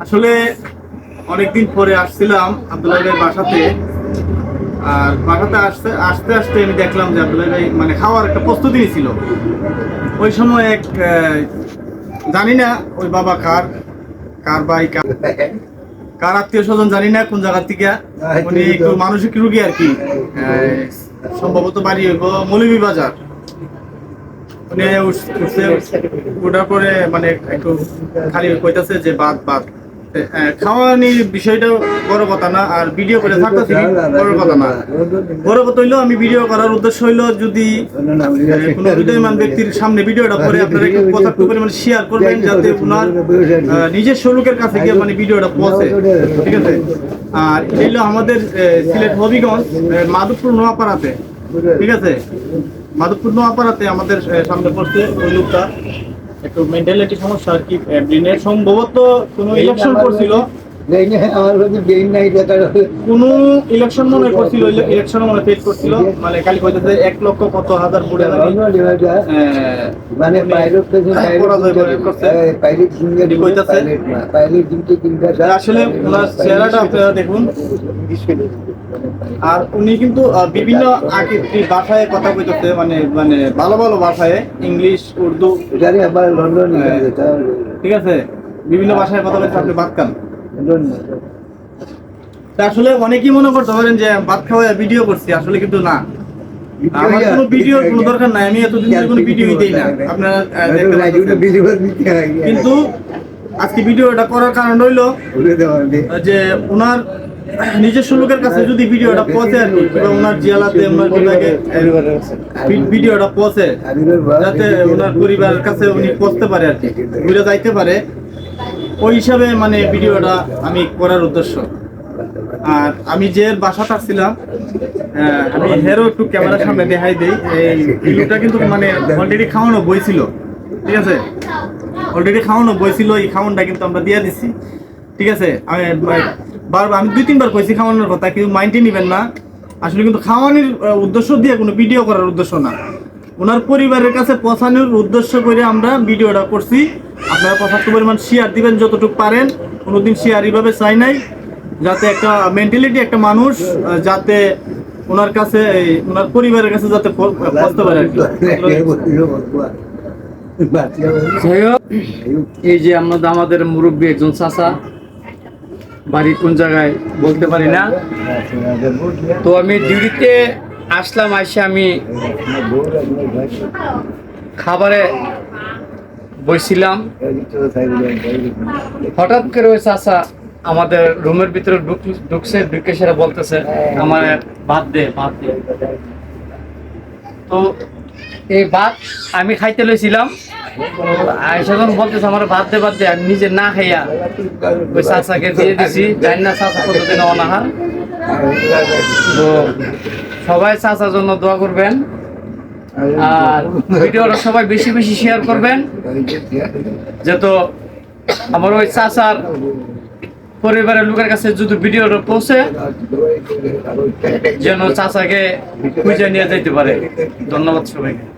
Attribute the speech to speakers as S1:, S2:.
S1: আসলে অনেকদিন পরে আসছিলাম আব্দুল্লাহ ভাইয়ের বাসাতে। আর বাসাতে আসতে আসতে আসতে আমি দেখলাম যে আব্দুল্লাহ ভাই মানে খাওয়ার একটা প্রস্তুতি ছিল ওই সময় এক জানি না ওই বাবা কার কার ভাই কার কার আত্মীয় স্বজন জানি না কোন জায়গার থেকে। উনি একটু মানসিক রুগী আর কি। সম্ভবত বাড়ি হইব মৌলভী বাজার। উনি উঠ- উঠছে ওঠার পরে মানে একটু খালি কইতাছে যে বাদ বাদ। আহ, খাওয়ানির বিষয়টা বড় কথা না আর ভিডিও করে বড় কথা না। বড় কথা হইল আমি ভিডিও করার উদ্দেশ্য হইল যদি কোনো ব্যক্তির সামনে ভিডিওটা করে আপনারা একটু পরিমাণে শেয়ার করবেন যাতে ওনার নিজের লোকের কাছে গিয়ে মানে ভিডিওটা পৌঁছে। ঠিক আছে? আর হলো আমাদের সিলেট হবিগঞ্জ মাধবপুর নোয়াপাড়াতে। ঠিক আছে? মাধবপুর নোয়াপাড়াতে আমাদের সামনে পড়ছে ওই লোকটা। একটু মেন্টালিটি সমস্যা আর কি ব্রেনের সম্ভবত কোনো ইলেকশন করছিল। কোনো ইলেকশন মনে করছিল ইলেকশন মনে পেট করছিল? মানে এক লক্ষ কত হাজার বুড়ে
S2: মানে পাইলট
S1: আসলে ওনার চেহারাটা আপনারা দেখুন। আর উনি কিন্তু বিভিন্ন আকৃতি ভাষায় কথা কইতেছে মানে মানে ভালো ভালো ভাষায় ইংলিশ উর্দু।
S2: লন্ডন
S1: ঠিক আছে? বিভিন্ন ভাষায় কথা বলতে আপনি তা আসলে অনেকেই মনে করতে পারেন যে ভাত খাওয়া ভিডিও করছি আসলে কিন্তু না। আমার কোনো ভিডিওর কোনো দরকার নাই আমি এতদিন ধরে কোনো ভিডিও দিই না। আপনারা দেখতে পাচ্ছেন। কিন্তু আজকে ভিডিওটা করার কারণ হইল যে ওনার নিজস্ব লোকের কাছে যদি ভিডিওটা পৌঁছে আর কি ওনার জিয়ালাতে ওনার বিভাগে ভিডিওটা পৌঁছে যাতে ওনার পরিবারের কাছে উনি পৌঁছতে পারে আর কি। ঘুরে যাইতে পারে। ওই হিসাবে মানে ভিডিওটা আমি করার উদ্দেশ্য। আর আমি যে বাসাটা ছিলাম আহ, আমি হেরো একটু ক্যামেরার সামনে দেখাই দিই। এই ভিডিওটা কিন্তু মানে অলরেডি খাওয়ানো বই ছিল ঠিক আছে? অলরেডি খাওয়ানো বই ছিল এই খাওয়ানটা কিন্তু আমরা দিয়ে দিছি ঠিক আছে? আমি বারবার আমি দুই তিনবার কইছি খাওয়ানোর কথা কিন্তু মাইন্ডে নিবেন না। আসলে কিন্তু খাওয়ানোর উদ্দেশ্য দিয়ে কোনো ভিডিও করার উদ্দেশ্য না। ওনার পরিবারের কাছে পৌঁছানোর উদ্দেশ্য করে আমরা ভিডিওটা করছি। আপনারা পর্যাপ্ত পরিমাণ শেয়ার দিবেন, যতটুকু পারেন। কোনোদিন শেয়ার এইভাবে চাই নাই। যাতে একটা মেন্টালিটি একটা মানুষ যাতে ওনার কাছে ওনার পরিবারের কাছে যাতে পৌঁছতে পারে
S3: এই যে আমাদের আমাদের মুরব্বী একজন চাচা, বাড়ি কোন জায়গায় বলতে পারি না? তো আমি ডিউটিতে আসলাম, আইসে আমি খাবারে বসছিলাম হঠাৎ করে ওই চাচা আমাদের রুমের ভিতরে ঢুকছে, ঢুকে সেটা বলতেছে, আমার ভাত দে ভাত দে। তো এই ভাত আমি খাইতে লইছিলাম। আয়সা যখন বলতেছে, আমার ভাত দে ভাত দে নিজে না খাইয়া ওই চাচাকে দিয়ে দিছি। জানি না চাচা কতদিন অনাহার। সবাই চাচার জন্য দোয়া করবেন। আর ভিডিওটা সবাই বেশি বেশি শেয়ার করবেন। যেহেতু আমার ওই চাচার পরিবারের লোকের কাছে যদি ভিডিওটা পৌঁছে, যেন চাচাকে খুঁজে নিয়ে যেতে পারে। ধন্যবাদ সবাইকে।